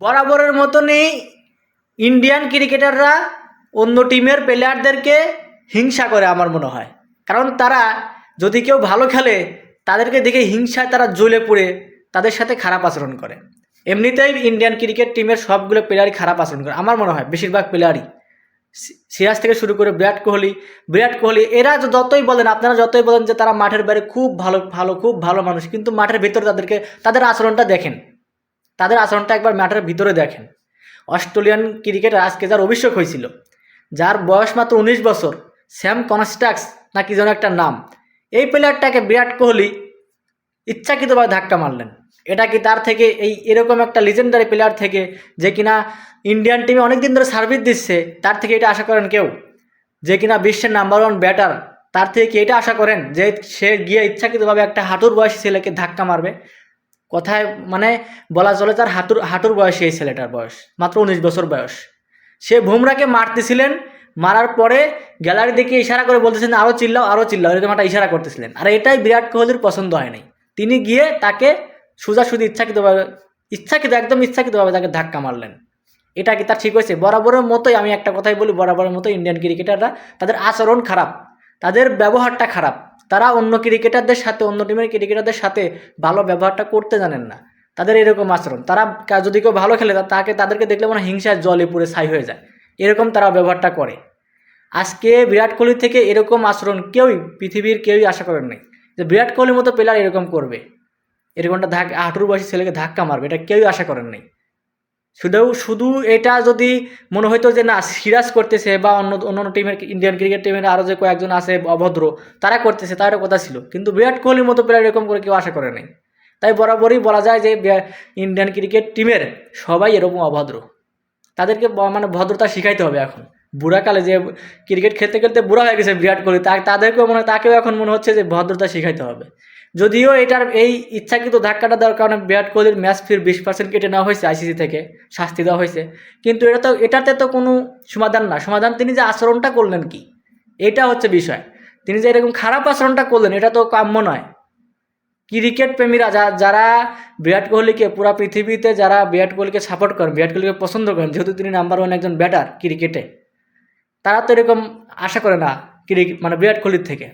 বরাবরের মতনই ইন্ডিয়ান ক্রিকেটাররা অন্য টিমের প্লেয়ারদেরকে হিংসা করে আমার মনে হয়। কারণ তারা যদি কেউ ভালো খেলে, তাদেরকে দেখে হিংসায় তারা জ্বলে পড়ে তাদের সাথে খারাপ আচরণ করে। এমনিতেই ইন্ডিয়ান ক্রিকেট টিমের সবগুলো প্লেয়ারই খারাপ আচরণ করে, আমার মনে হয়, বেশিরভাগ প্লেয়ারই সিরাজ থেকে শুরু করে বিরাট কোহলি বিরাট কোহলি, এরা যতই বলেন, আপনারা যতই বলেন যে তারা মাঠের বাইরে খুব ভালো ভালো, খুব ভালো মানুষ, কিন্তু মাঠের ভিতরে তাদেরকে, তাদের আচরণটা দেখেন। তাদের আচরণটা একবার মাঠের ভিতরে দেখেন। অস্ট্রেলিয়ান ক্রিকেটার আজকে যার অভিষেক হয়েছিল, যার বয়স মাত্র উনিশ বছর, স্যাম কনস্টাক্স না কি যেন একটা নাম। এই প্লেয়ারটাকে বিরাট কোহলি ইচ্ছাকৃতভাবে ধাক্কা মারলেন। এটা কি তার থেকে এই এরকম একটা লিজেন্ডারি প্লেয়ার থেকে যে কিনা ইন্ডিয়ান টিমে অনেক দিন ধরে সার্ভিস দিচ্ছে, তার থেকে এটা আশা করেন কেউ? যে কিনা বিশ্বের নাম্বার ওয়ান ব্যাটার তার থেকে কি এটা আশা করেন যে সে গিয়ে ইচ্ছাকৃতভাবে একটা হাঁটুর বয়সী ছেলেকে ধাক্কা মারবে? কথায় মানে বলা চলে তার হাঁটুর হাঁটুর বয়সী এই ছেলেটার বয়স, মাত্র উনিশ বছর বয়স। সে বুমরাকে মারতেছিলেন, মারার পরে গ্যালারি দিকে ইশারা করে বলতেছেন আরও চিল্লাও আরও চিল্লাও। এরকম একটা ইশারা করতেছিলেন। আর এটাই বিরাট কোহলির পছন্দ হয় নাই। তিনি গিয়ে তাকে সুজা সোজাসুজি ইচ্ছাকৃতভাবে, ইচ্ছাকৃত, একদম ইচ্ছাকৃতভাবে তাকে ধাক্কা মারলেন। এটা কি তার ঠিক হয়েছে? বরাবরের মতোই আমি একটা কথাই বলি, বরাবরের মতো ইন্ডিয়ান ক্রিকেটাররা তাদের আচরণ খারাপ। তাদের ব্যবহারটা খারাপ। তারা অন্য ক্রিকেটারদের সাথে, অন্য টিমের ক্রিকেটারদের সাথে ভালো ব্যবহারটা করতে জানেন না। তাদের এরকম আচরণ। তারা যদি কেউ ভালো খেলে তাকে তাদেরকে দেখলে মনে হিংসায় জলে পুড়ে ছাই হয়ে যায়। এরকম তারা ব্যবহারটা করে। আজকে বিরাট কোহলি থেকে এরকম আচরণ কেউই, পৃথিবীর কেউই আশা করেন নাই যে বিরাট কোহলির মতো প্লেয়ার এরকম করবে। এরকমটা ধাক হাঁটুর বয়সী ছেলেকে ধাক্কা মারবে, এটা কেউই আশা করেন নাই। শুধু শুধু এটা যদি মনে হইতো যে না, সিরাজ করতেছে বা অন্য অন্য টিমের ইন্ডিয়ান ক্রিকেট টিমের আরও যে কয়েকজন আছে অভদ্র, তারা করতেছে তারও কথা ছিল। কিন্তু বিরাট কোহলির মতো প্লেয়ার এরকম করে কেউ আশা করে নাই। তাই বরাবরই বলা যায় যে ইন্ডিয়ান ক্রিকেট টিমের সবাই এরকম অভদ্র। তাদেরকে মানে ভদ্রতা শিখাইতে হবে এখন। বুড়াকালে যে ক্রিকেট খেলতে খেলতে বুড়া হয়ে গেছে বিরাট কোহলি তাদেরকেও মনে তাকেও এখন মনে হচ্ছে যে ভদ্রতা শিখাইতে হবে। যদিও এটার এই ইচ্ছাকৃত ধাক্কাটা দেওয়ার কারণে বিরাট কোহলির ম্যাচ ফির বিশ পার্সেন্ট কেটে নেওয়া হয়েছে আইসিসি থেকে, শাস্তি দেওয়া হয়েছে। কিন্তু এটা তো, এটাতে তো কোনো সমাধান না। সমাধান তিনি যে আচরণটা করলেন কি? এটা হচ্ছে বিষয়। তিনি যে এরকম খারাপ আচরণটা করলেন, এটা তো কাম্য নয়। ক্রিকেট প্রেমীরা যা, যারা বিরাট কোহলিকে, পুরা পৃথিবীতে যারা বিরাট কোহলিকে সাপোর্ট করেন, বিরাট কোহলিকে পছন্দ করেন, যেহেতু তিনি নাম্বার ওয়ান একজন ব্যাটার ক্রিকেটে, তারা তো এরকম আশা করে না ক্রিকেট মানে বিরাট কোহলির থেকে।